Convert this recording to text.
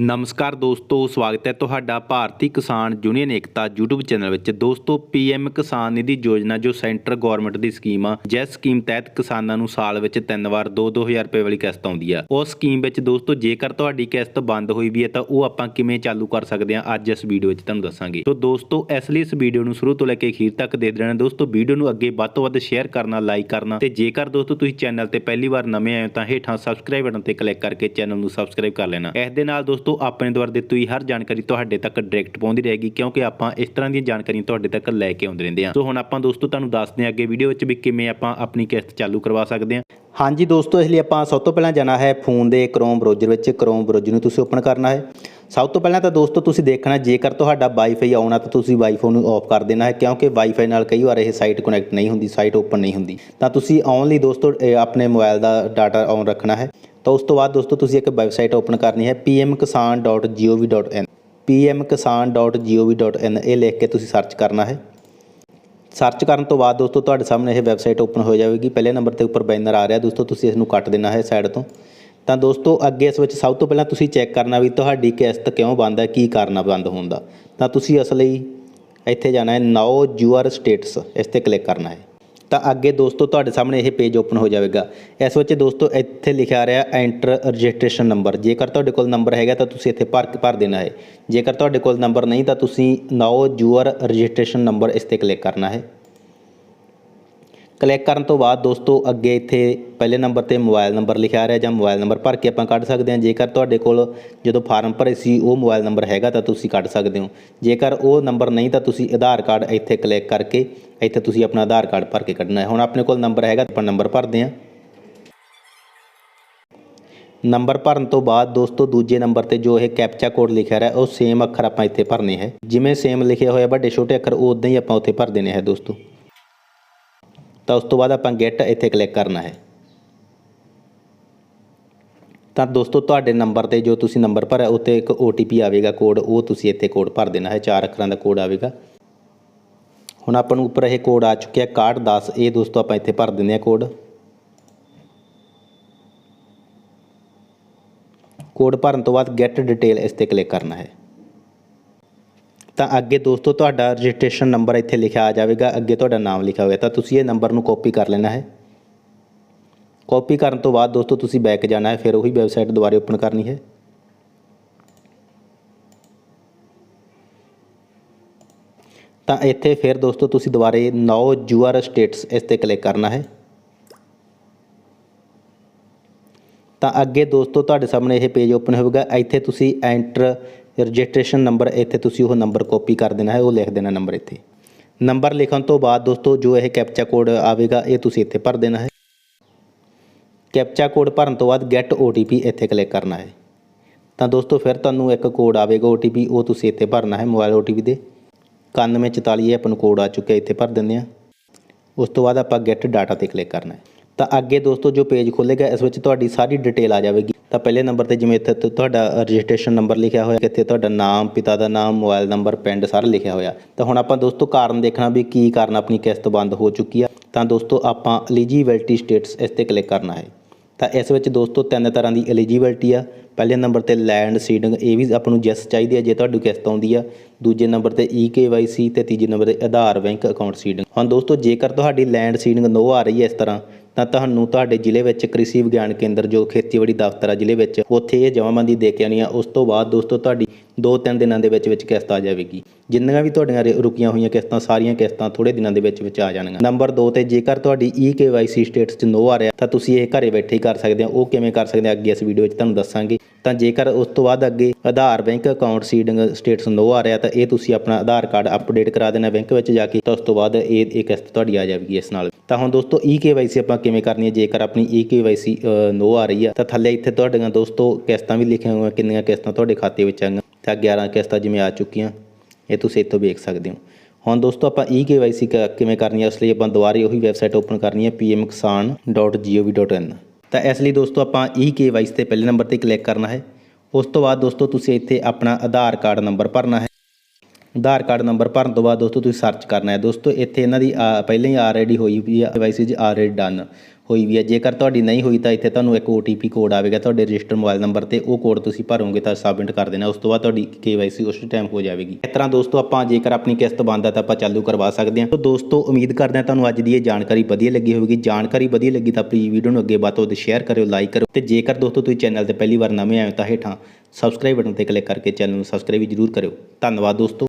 ਨਮਸਕਾਰ ਦੋਸਤੋ, ਸਵਾਗਤ ਹੈ ਤੁਹਾਡਾ ਭਾਰਤੀ ਕਿਸਾਨ ਯੂਨੀਅਨ ਏਕਤਾ YouTube ਚੈਨਲ ਵਿੱਚ। ਦੋਸਤੋ PM ਕਿਸਾਨ ਨਿਧੀ ਯੋਜਨਾ ਜੋ ਸੈਂਟਰ ਗਵਰਨਮੈਂਟ ਦੀ ਸਕੀਮ ਆ ਜਿਸ ਸਕੀਮ ਤਹਿਤ ਕਿਸਾਨਾਂ ਨੂੰ ਸਾਲ ਵਿੱਚ ਤਿੰਨ ਵਾਰ 2-2000 ਰੁਪਏ ਵਾਲੀ ਕਿਸ਼ਤ ਆਉਂਦੀ ਆ। ਉਸ ਸਕੀਮ ਵਿੱਚ ਦੋਸਤੋ, ਜੇਕਰ ਤੁਹਾਡੀ ਕਿਸ਼ਤ ਬੰਦ ਹੋਈ ਵੀ ਹੈ, ਤਾਂ ਉਹ ਆਪਾਂ ਕਿਵੇਂ ਚਾਲੂ ਕਰ ਸਕਦੇ ਹਾਂ, ਅੱਜ ਇਸ ਵੀਡੀਓ ਵਿੱਚ ਤੁਹਾਨੂੰ ਦੱਸਾਂਗੇ। ਤੋਂ ਦੋਸਤੋ, ਇਸ ਲਈ ਇਸ ਵੀਡੀਓ ਨੂੰ ਸ਼ੁਰੂ ਤੋਂ ਲੈ ਕੇ ਅਖੀਰ ਤੱਕ ਦੇਖਦੇ ਰਹਿਣਾ ਦੋਸਤੋ, ਵੀਡੀਓ ਨੂੰ ਅੱਗੇ ਵੱਧ ਤੋਂ ਵੱਧ ਸ਼ੇਅਰ ਕਰਨਾ, ਲਾਈਕ ਕਰਨਾ ਤੇ ਜੇਕਰ ਦੋਸਤੋ ਤੁਸੀਂ ਚੈਨਲ ਤੇ ਪਹਿਲੀ ਵਾਰ ਨਵੇਂ ਆਏ ਹੋ, ਤਾਂ ਹੇਠਾਂ ਸਬਸਕ੍ਰਾਈਬ ਬਟਨ ਤੇ ਕਲਿੱਕ ਕਰਕੇ ਚੈਨਲ ਨੂੰ ਸਬਸਕ੍ਰਾਈਬ ਕਰ ਲੈਣਾ। ਇਸ ਦੇ ਨਾਲ ਦੋਸਤੋ ਆਪਣੇ ਦੁਆਰਾ ਦਿੱਤੀ ਹੋਈ ਹਰ ਜਾਣਕਾਰੀ ਤੁਹਾਡੇ ਤੱਕ ਡਾਇਰੈਕਟ ਪਹੁੰਚਦੀ ਰਹੇਗੀ, ਕਿਉਂਕਿ ਆਪਾਂ ਇਸ ਤਰ੍ਹਾਂ ਦੀਆਂ ਜਾਣਕਾਰੀਆਂ ਤੁਹਾਡੇ ਤੱਕ ਲੈ ਕੇ ਆਉਂਦੇ ਰਹਿੰਦੇ ਹਾਂ। ਸੋ ਹੁਣ ਆਪਾਂ ਦੋਸਤੋ ਤੁਹਾਨੂੰ ਦੱਸਦੇ ਹਾਂ ਅੱਗੇ ਵੀਡੀਓ ਵਿੱਚ ਵੀ ਕਿਵੇਂ ਆਪਾਂ ਆਪਣੀ ਕਿਸ਼ਤ ਚਾਲੂ ਕਰਵਾ ਸਕਦੇ ਹਾਂ। ਹਾਂਜੀ ਦੋਸਤੋ, ਇਸ ਲਈ ਆਪਾਂ ਸਭ ਤੋਂ ਪਹਿਲਾਂ ਜਾਣਾ ਹੈ ਫੋਨ ਦੇ ਕ੍ਰੋਮ ਬ੍ਰਾਊਜ਼ਰ ਵਿੱਚ। ਕ੍ਰੋਮ ਬ੍ਰਾਊਜ਼ਰ ਨੂੰ ਤੁਸੀਂ ਓਪਨ ਕਰਨਾ ਹੈ। ਸਭ ਤੋਂ ਪਹਿਲਾਂ ਤਾਂ ਦੋਸਤੋ ਤੁਸੀਂ ਦੇਖਣਾ, ਜੇਕਰ ਤੁਹਾਡਾ ਵਾਈਫਾਈ ਆਉਣਾ ਤਾਂ ਤੁਸੀਂ ਵਾਈਫਾਈ ਨੂੰ ਆਫ ਕਰ ਦੇਣਾ ਹੈ, ਕਿਉਂਕਿ ਵਾਈਫਾਈ ਨਾਲ ਕਈ ਵਾਰ ਇਹ ਸਾਈਟ ਕਨੈਕਟ ਨਹੀਂ ਹੁੰਦੀ ਸਾਈਟ ਓਪਨ ਨਹੀਂ ਹੁੰਦੀ। ਤਾਂ ਤੁਸੀਂ ਓਨਲੀ ਦੋਸਤੋ ਆਪਣੇ ਮੋਬਾਈਲ ਦਾ ਡਾਟਾ ਔਨ ਰੱਖਣਾ ਹੈ। ਤਾਂ ਉਸ ਤੋਂ ਬਾਅਦ ਦੋਸਤੋ ਤੁਸੀਂ ਇੱਕ ਵੈਬਸਾਈਟ ਓਪਨ ਕਰਨੀ ਹੈ pmkisan.gov.in pmkisan.gov.in ਇਹ ਲਿਖ ਕੇ ਤੁਸੀਂ ਸਰਚ ਕਰਨਾ ਹੈ। ਸਰਚ ਕਰਨ ਤੋਂ ਬਾਅਦ ਦੋਸਤੋ ਤੁਹਾਡੇ ਸਾਹਮਣੇ ਇਹ ਵੈਬਸਾਈਟ ਓਪਨ ਹੋ ਜਾਵੇਗੀ। ਪਹਿਲੇ ਨੰਬਰ ਤੇ ਉੱਪਰ ਬੈਨਰ ਆ ਰਿਹਾ। ਦੋਸਤੋ ਤੁਸੀਂ ਇਸ ਨੂੰ ਕੱਟ ਦੇਣਾ ਹੈ ਸਾਈਡ ਤੋਂ। ਤਾਂ ਦੋਸਤੋ ਅੱਗੇ ਇਸ ਵਿੱਚ ਸਭ ਤੋਂ ਪਹਿਲਾਂ ਤੁਸੀਂ ਚੈੱਕ ਕਰਨਾ ਵੀ ਤੁਹਾਡੀ ਕਿਸ਼ਤ ਕਿਉਂ ਬੰਦ ਹੈ, ਕੀ ਕਾਰਨ ਆ ਬੰਦ ਹੋਣ ਦਾ। ਤਾਂ ਤੁਸੀਂ ਅਸਲ ਲਈ ਇੱਥੇ ਜਾਣਾ ਹੈ ਨਾਓ ਯੂਅਰ ਸਟੇਟਸ ਇਸ ਤੇ ਕਲਿੱਕ ਕਰਨਾ ਹੈ। ਤਾਂ ਅੱਗੇ ਦੋਸਤੋ ਤੁਹਾਡੇ ਸਾਹਮਣੇ ਇਹ ਪੇਜ ਓਪਨ ਹੋ ਜਾਵੇਗਾ। ਇਸ ਵਿੱਚ ਦੋਸਤੋ ਇੱਥੇ ਲਿਖਿਆ ਆ ਰਿਹਾ ਐਂਟਰ ਰਜਿਸਟ੍ਰੇਸ਼ਨ ਨੰਬਰ ਜੇਕਰ ਤੁਹਾਡੇ ਕੋਲ ਨੰਬਰ ਹੈਗਾ ਤਾਂ ਤੁਸੀਂ ਇੱਥੇ ਭਰ ਭਰ ਦੇਣਾ ਹੈ। ਜੇਕਰ ਤੁਹਾਡੇ ਕੋਲ ਨੰਬਰ ਨਹੀਂ ਤਾਂ ਤੁਸੀਂ ਨਾਓ ਯੂਅਰ ਰਜਿਸਟ੍ਰੇਸ਼ਨ ਨੰਬਰ ਇਸ ਤੇ ਕਲਿੱਕ ਕਰਨਾ ਹੈ। ਕਲਿੱਕ ਕਰਨ ਤੋਂ ਬਾਅਦ ਦੋਸਤੋ ਅੱਗੇ ਇੱਥੇ ਪਹਿਲੇ ਨੰਬਰ ਤੇ ਮੋਬਾਈਲ ਨੰਬਰ ਲਿਖਿਆ ਰਿਹਾ ਜਾਂ ਮੋਬਾਈਲ ਨੰਬਰ ਭਰ ਕੇ ਆਪਾਂ ਕੱਢ ਸਕਦੇ ਹਾਂ। ਜੇਕਰ ਤੁਹਾਡੇ ਕੋਲ ਜਦੋਂ ਫਾਰਮ ਭਰੇ ਸੀ, ਉਹ ਮੋਬਾਈਲ ਨੰਬਰ ਹੈਗਾ ਤਾਂ ਤੁਸੀਂ ਕੱਢ ਸਕਦੇ ਹੋ। ਜੇਕਰ ਉਹ ਨੰਬਰ ਨਹੀਂ ਤਾਂ ਤੁਸੀਂ ਆਧਾਰ ਕਾਰਡ ਇੱਥੇ ਕਲਿੱਕ ਕਰਕੇ ਇੱਥੇ ਤੁਸੀਂ ਆਪਣਾ ਆਧਾਰ ਕਾਰਡ ਭਰ ਕੇ ਕੱਢਣਾ ਹੈ। ਹੁਣ ਆਪਣੇ ਕੋਲ ਨੰਬਰ ਹੈਗਾ ਆਪਾਂ ਨੰਬਰ ਭਰਦੇ ਹਾਂ। ਨੰਬਰ ਭਰਨ ਤੋਂ ਬਾਅਦ ਦੋਸਤੋ ਦੂਜੇ ਨੰਬਰ ਤੇ ਜੋ ਇਹ ਕੈਪਚਾ ਕੋਡ ਲਿਖਿਆ ਰਿਹਾ, ਉਹ ਸੇਮ ਅੱਖਰ ਆਪਾਂ ਇੱਥੇ ਭਰਨੇ ਹੈ। ਜਿਵੇਂ ਸੇਮ ਲਿਖਿਆ ਹੋਇਆ ਵੱਡੇ ਛੋਟੇ ਅੱਖਰ, ਉਦਾਂ ਹੀ ਆਪਾਂ ਉੱਥੇ ਭਰ ਦੇਣੇ ਹੈ ਦੋਸਤੋ। ਤਾਂ ਉਸ ਤੋਂ ਬਾਅਦ ਆਪਾਂ ਗੈਟ ਇੱਥੇ ਕਲਿੱਕ ਕਰਨਾ ਹੈ। ਤਾਂ ਦੋਸਤੋ, ਤੁਹਾਡੇ ਨੰਬਰ ਤੇ ਜੋ ਤੁਸੀਂ ਨੰਬਰ ਭਰਿਆ ਉੱਤੇ ਇੱਕ OTP ਆਵੇਗਾ ਕੋਡ ਉਹ ਤੁਸੀਂ ਇੱਥੇ ਕੋਡ ਭਰ ਦੇਣਾ ਹੈ, ਚਾਰ ਅੱਖਰਾਂ ਦਾ ਕੋਡ ਆਵੇਗਾ। ਹੁਣ ਆਪਾਂ ਨੂੰ ਉੱਪਰ ਇਹ ਕੋਡ ਆ ਚੁੱਕਿਆ 6110 ਇਹ ਦੋਸਤੋ ਆਪਾਂ ਇੱਥੇ ਭਰ ਦਿੰਦੇ ਹਾਂ ਕੋਡ ਕੋਡ ਭਰਨ ਤੋਂ ਬਾਅਦ ਗੈਟ ਡਿਟੇਲ ਇਸ ਤੇ ਕਲਿੱਕ ਕਰਨਾ ਹੈ। ਤਾਂ ਅੱਗੇ ਦੋਸਤੋ ਤੁਹਾਡਾ ਰਜਿਸਟ੍ਰੇਸ਼ਨ ਨੰਬਰ ਇੱਥੇ ਲਿਖਿਆ ਆ ਜਾਵੇਗਾ, ਅੱਗੇ ਤੁਹਾਡਾ ਨਾਮ ਲਿਖਿਆ ਹੋਇਆ ਤਾਂ ਤੁਸੀਂ ਇਹ ਨੰਬਰ ਨੂੰ ਕਾਪੀ ਕਰ ਲੈਣਾ ਹੈ। ਕਾਪੀ ਕਰਨ ਤੋਂ ਬਾਅਦ ਦੋਸਤੋ ਤੁਸੀਂ ਬੈਕ ਜਾਣਾ ਹੈ, ਫਿਰ ਉਹੀ ਵੈਬਸਾਈਟ ਦੁਬਾਰਾ ਓਪਨ ਕਰਨੀ ਹੈ। ਤਾਂ ਇੱਥੇ ਫਿਰ ਦੋਸਤੋ ਤੁਸੀਂ ਦੁਬਾਰੇ ਨਾਓ ਯੂਆਰ ਸਟੇਟਸ ਇਸ ਤੇ ਕਲਿੱਕ ਕਰਨਾ ਹੈ। ਤਾਂ ਅੱਗੇ ਦੋਸਤੋ ਤੁਹਾਡੇ ਸਾਹਮਣੇ ਇਹ ਪੇਜ ਓਪਨ ਹੋਵੇਗਾ। ਇੱਥੇ ਤੁਸੀਂ ਐਂਟਰ ਰਜਿਸਟ੍ਰੇਸ਼ਨ ਨੰਬਰ ਇੱਥੇ ਤੁਸੀਂ ਉਹ ਨੰਬਰ ਕਾਪੀ ਕਰ ਦੇਣਾ ਹੈ, ਉਹ ਲਿਖ ਦੇਣਾ ਨੰਬਰ ਇੱਥੇ। ਨੰਬਰ ਲਿਖਣ ਤੋਂ ਬਾਅਦ ਦੋਸਤੋ, ਜੋ ਇਹ ਕੈਪਚਾ ਕੋਡ ਆਵੇਗਾ, ਇਹ ਤੁਸੀਂ ਇੱਥੇ ਭਰ ਦੇਣਾ ਹੈ। ਕੈਪਚਾ ਕੋਡ ਭਰਨ ਤੋਂ ਬਾਅਦ ਗੈਟ OTP ਇੱਥੇ ਕਲਿੱਕ ਕਰਨਾ ਹੈ। ਤਾਂ ਦੋਸਤੋ, ਫਿਰ ਤੁਹਾਨੂੰ ਇੱਕ ਕੋਡ ਆਵੇਗਾ OTP ਉਹ ਤੁਸੀਂ ਇੱਥੇ ਭਰਨਾ ਹੈ ਮੋਬਾਈਲ OTP ਦੇ। 9144 ਇਹ ਆਪਾਂ ਨੂੰ ਕੋਡ ਆ ਚੁੱਕਿਆ, ਇੱਥੇ ਭਰ ਦਿੰਦੇ ਆ ਉਸ ਤੋਂ ਬਾਅਦ ਆਪਾਂ ਗੈਟ ਡਾਟਾ ਤੇ ਕਲਿੱਕ ਕਰਨਾ ਹੈ। ਤਾਂ ਅੱਗੇ ਦੋਸਤੋ, ਜੋ ਪੇਜ ਖੁੱਲੇਗਾ ਇਸ ਵਿੱਚ ਤੁਹਾਡੀ ਸਾਰੀ ਡਿਟੇਲ ਆ ਜਾਵੇਗੀ। ਤਾਂ ਪਹਿਲੇ ਨੰਬਰ ਤੇ ਜਿਵੇਂ ਇੱਥੇ ਤੁਹਾਡਾ ਰਜਿਸਟ੍ਰੇਸ਼ਨ ਨੰਬਰ ਲਿਖਿਆ ਹੋਇਆ, ਇੱਥੇ ਤੁਹਾਡਾ ਨਾਮ, ਪਿਤਾ ਦਾ ਨਾਮ, ਮੋਬਾਈਲ ਨੰਬਰ, ਪਿੰਡ ਸਾਰਾ ਲਿਖਿਆ ਹੋਇਆ। ਤਾਂ ਹੁਣ ਆਪਾਂ ਦੋਸਤੋ ਕਾਰਨ ਦੇਖਣਾ ਵੀ ਕੀ ਕਾਰਨ ਆਪਣੀ ਕਿਸ਼ਤ ਬੰਦ ਹੋ ਚੁੱਕੀ ਆ। ਤਾਂ ਦੋਸਤੋ ਆਪਾਂ ਐਲੀਜੀਬਿਲਟੀ ਸਟੇਟਸ ਇਸ ਤੇ ਕਲਿੱਕ ਕਰਨਾ ਹੈ। ਤਾਂ ਇਸ ਵਿੱਚ ਦੋਸਤੋ ਤਿੰਨ ਤਰ੍ਹਾਂ ਦੀ ਐਲੀਜੀਬਿਲਟੀ ਆ। ਪਹਿਲੇ ਨੰਬਰ ਤੇ ਲੈਂਡ ਸੀਡਿੰਗ ਇਹ ਵੀ ਆਪਾਂ ਨੂੰ ਜੈਸ ਚਾਹੀਦੀ ਹੈ ਜੇ ਤੁਹਾਡੀ ਕਿਸ਼ਤ ਆਉਂਦੀ ਆ। ਦੂਜੇ ਨੰਬਰ ਤੇ ਈਕੇਵਾਈਸੀ ਤੇ ਤੀਜੇ ਨੰਬਰ ਤੇ ਆਧਾਰ ਬੈਂਕ ਅਕਾਊਂਟ ਸੀਡਿੰਗ ਹੁਣ ਦੋਸਤੋ ਜੇਕਰ ਤੁਹਾਡੀ ਲੈਂਡ ਸੀਡਿੰਗ ਨੋ ਆ ਰਹੀ ਹੈ ਇਸ ਤਰ੍ਹਾਂ ਤਾਂ ਤੁਹਾਨੂੰ ਤੁਹਾਡੇ ਜ਼ਿਲ੍ਹੇ ਵਿੱਚ ਕ੍ਰਿਸ਼ੀ ਵਿਗਿਆਨ ਕੇਂਦਰ ਜੋ ਖੇਤੀਬਾੜੀ ਦਫ਼ਤਰ ਆ ਜ਼ਿਲ੍ਹੇ ਵਿੱਚ, ਉੱਥੇ ਇਹ ਜਮ੍ਹਾਂਬੰਦੀ ਦੇ ਕੇ ਆਉਣੀ ਆ। ਉਸ ਤੋਂ ਬਾਅਦ ਦੋਸਤੋ ਤੁਹਾਡੀ 2-3 ਦਿਨਾਂ ਦੇ ਵਿੱਚ ਵਿੱਚ ਕਿਸ਼ਤ ਆ ਜਾਵੇਗੀ। ਜਿੰਨੀਆਂ ਵੀ ਤੁਹਾਡੀਆਂ ਰੇ- ਰੁਕੀਆਂ ਹੋਈਆਂ ਕਿਸ਼ਤਾਂ, ਸਾਰੀਆਂ ਕਿਸ਼ਤਾਂ ਥੋੜੇ ਦਿਨਾਂ ਦੇ ਵਿੱਚ ਵਿੱਚ ਆ ਜਾਣਗੀਆਂ। ਨੰਬਰ 2 ਤੇ ਜੇਕਰ ਤੁਹਾਡੀ ਈਕੇਵਾਈਸੀ ਸਟੇਟਸ 'ਚ ਨੋ ਆ ਰਿਹਾ, ਤਾਂ ਤੁਸੀਂ ਇਹ ਘਰੇ ਬੈਠੇ ਹੀ ਕਰ ਸਕਦੇ ਹੋ। ਉਹ ਕਿਵੇਂ ਕਰ ਸਕਦੇ ਆ, ਅੱਗੇ ਇਸ ਵੀਡੀਓ ਵਿੱਚ ਤੁਹਾਨੂੰ ਦੱਸਾਂਗੇ। ਤਾਂ ਜੇਕਰ ਉਸ ਤੋਂ ਬਾਅਦ ਅੱਗੇ Aadhaar bank account seeding status no ਆ ਰਿਹਾ, ਤਾਂ ਇਹ ਤੁਸੀਂ ਆਪਣਾ ਆਧਾਰ ਕਾਰਡ ਅਪਡੇਟ ਕਰਾ ਦੇਣਾ ਬੈਂਕ ਵਿੱਚ ਜਾ ਕੇ, ਤਾਂ ਉਸ ਤੋਂ ਬਾਅਦ ਇਹ ਇਹ ਕਿਸ਼ਤ ਤੁਹਾਡੀ ਆ ਜਾਵੇਗੀ ਇਸ ਨਾਲ। ਤਾਂ ਹੁਣ ਦੋਸਤੋ ਈਕੇਵਾਈਸੀ ਆਪਾਂ ਕਿਵੇਂ ਕਰਨੀ ਹੈ? ਜੇਕਰ ਆਪਣੀ ਈਕੇਵਾਈਸੀ ਨੋ ਆ ਰਹੀ ਹੈ, ਤਾਂ ਥੱਲੇ ਇੱਥੇ ਤੁਹਾਡੀਆਂ ਦੋਸਤੋ ਕਿਸ਼ਤਾਂ ਵੀ ਲਿਖੀਆਂ ਹੋਈਆਂ, ਕਿੰਨੀਆਂ ਕਿਸ਼ਤਾਂ ਤੁਹਾਡੇ ਖਾਤੇ ਵਿੱਚ ਆਈਆਂ। ਤਾਂ 11 ਕਿਸ਼ਤਾਂ ਜਿਵੇਂ ਆ ਚੁੱਕੀਆਂ, ਇਹ ਤੁਸੀਂ ਇੱਥੋਂ ਵੇਖ ਸਕਦੇ ਹੋ। ਹੁਣ ਦੋਸਤੋ ਆਪਾਂ ਈ ਈਕੇਵਾਈਸੀ ਕਿਵੇਂ ਕਰਨੀ ਹੈ ਉਸ ਲਈ ਆਪਾਂ ਦੁਬਾਰਾ ਉਹੀ ਵੈਬਸਾਈਟ ਓਪਨ ਕਰਨੀ ਹੈ pmkisan.gov.in ਤਾਂ ਇਸ ਲਈ ਦੋਸਤੋ ਆਪਾਂ ਈ ਈਕੇਵਾਈਸੀ ਤੇ ਪਹਿਲੇ ਨੰਬਰ ਤੇ ਕਲਿੱਕ ਕਰਨਾ ਹੈ। ਉਸ ਤੋਂ ਬਾਅਦ ਦੋਸਤੋ ਤੁਸੀਂ ਇੱਥੇ ਆਪਣਾ ਆਧਾਰ ਕਾਰਡ ਨੰਬਰ ਭਰਨਾ ਹੈ। ਆਧਾਰ ਕਾਰਡ ਨੰਬਰ ਭਰਨ ਤੋਂ ਬਾਅਦ ਦੋਸਤੋ ਤੁਸੀਂ ਸਰਚ ਕਰਨਾ ਹੈ। ਦੋਸਤੋ ਇੱਥੇ ਇਹਨਾਂ ਦੀ ਪਹਿਲਾਂ ਹੀ ਆਲਰੇਡੀ ਹੋਈ ਵੀ ਆ ਕੇਵਾਈਸੀ ਜੀ ਆਲਰੇਡੀ ਡਨ ਹੋਈ ਵੀ ਹੈ ਜੇਕਰ ਤੁਹਾਡੀ ਨਹੀਂ ਹੋਈ ਤਾਂ ਇੱਥੇ ਤੁਹਾਨੂੰ ਇੱਕ OTP ਕੋਡ ਆਵੇਗਾ। ਤੁਹਾਡੇ ਰਜਿਸਟਰ ਮੋਬਾਈਲ ਨੰਬਰ ਤੇ ਉਹ ਕੋਡ ਤੁਸੀਂ ਭਰੋਗੇ ਤਾਂ ਸਬਮਿਟ ਕਰ ਦੇਣਾ। ਉਸ ਤੋਂ ਬਾਅਦ ਤੁਹਾਡੀ KYC ਉਸ ਟਾਈਮ ਹੋ ਜਾਵੇਗੀ। ਇਸ ਤਰ੍ਹਾਂ ਦੋਸਤੋ, ਆਪਾਂ ਜੇਕਰ ਆਪਣੀ ਕਿਸ਼ਤ ਬੰਦ ਹੈ ਤਾਂ ਆਪਾਂ ਚਾਲੂ ਕਰਵਾ ਸਕਦੇ ਹਾਂ। ਤਾਂ ਦੋਸਤੋ, ਉਮੀਦ ਕਰਦੇ ਹਾਂ ਤੁਹਾਨੂੰ ਅੱਜ ਦੀ ਇਹ ਜਾਣਕਾਰੀ ਵਧੀਆ ਲੱਗੀ ਹੋਵੇਗੀ। ਜਾਣਕਾਰੀ ਵਧੀਆ ਲੱਗੀ ਤਾਂ ਪਲੀਜ਼ ਵੀਡੀਓ ਨੂੰ ਅੱਗੇ ਵੱਧ ਤੋਂ ਵੱਧ ਸ਼ੇਅਰ ਕਰਿਓ ਲਾਈਕ ਕਰੋ ਤੇ ਜੇਕਰ ਦੋਸਤੋ ਤੁਸੀਂ ਚੈਨਲ ਤੇ ਪਹਿਲੀ ਵਾਰ ਨਵੇਂ ਆਏ ਹੋ ਤਾਂ ਹੇਠਾਂ ਸਬਸਕ੍ਰਾਈਬ ਬਟਨ ਤੇ ਕਲਿੱਕ ਕਰਕੇ ਚੈਨਲ ਨੂੰ ਸਬਸਕ੍ਰਾਈਬ ਜਰੂਰ ਕਰਿਓ। ਧੰਨਵਾਦ ਦੋਸਤੋ।